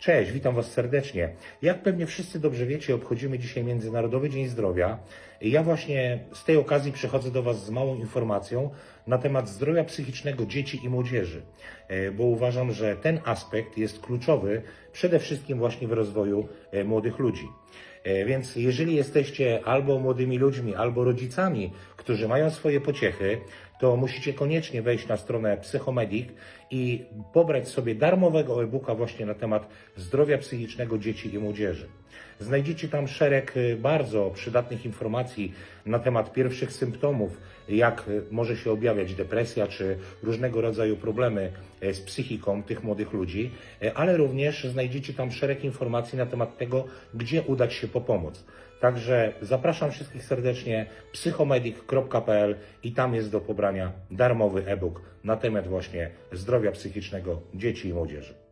Cześć, witam Was serdecznie. Jak pewnie wszyscy dobrze wiecie, obchodzimy dzisiaj Międzynarodowy Dzień Zdrowia. Ja właśnie z tej okazji przychodzę do Was z małą informacją na temat zdrowia psychicznego dzieci i młodzieży, E, bo uważam, że ten aspekt jest kluczowy przede wszystkim właśnie w rozwoju e, młodych ludzi. E, Więc jeżeli jesteście albo młodymi ludźmi, albo rodzicami, którzy mają swoje pociechy, to musicie koniecznie wejść na stronę Psychomedic i pobrać sobie darmowego e-booka właśnie na temat zdrowia psychicznego dzieci i młodzieży. Znajdziecie tam szereg y, bardzo przydatnych informacji na temat pierwszych symptomów, jak y, może się objawiać depresja czy różnego rodzaju problemy e, z psychiką tych młodych ludzi, e, ale również znajdziecie tam szereg informacji na temat tego, gdzie udać się po pomoc. Także zapraszam wszystkich serdecznie psychomedic.pl i tam jest do pobrania darmowy e-book na temat właśnie zdrowia psychicznego dzieci i młodzieży.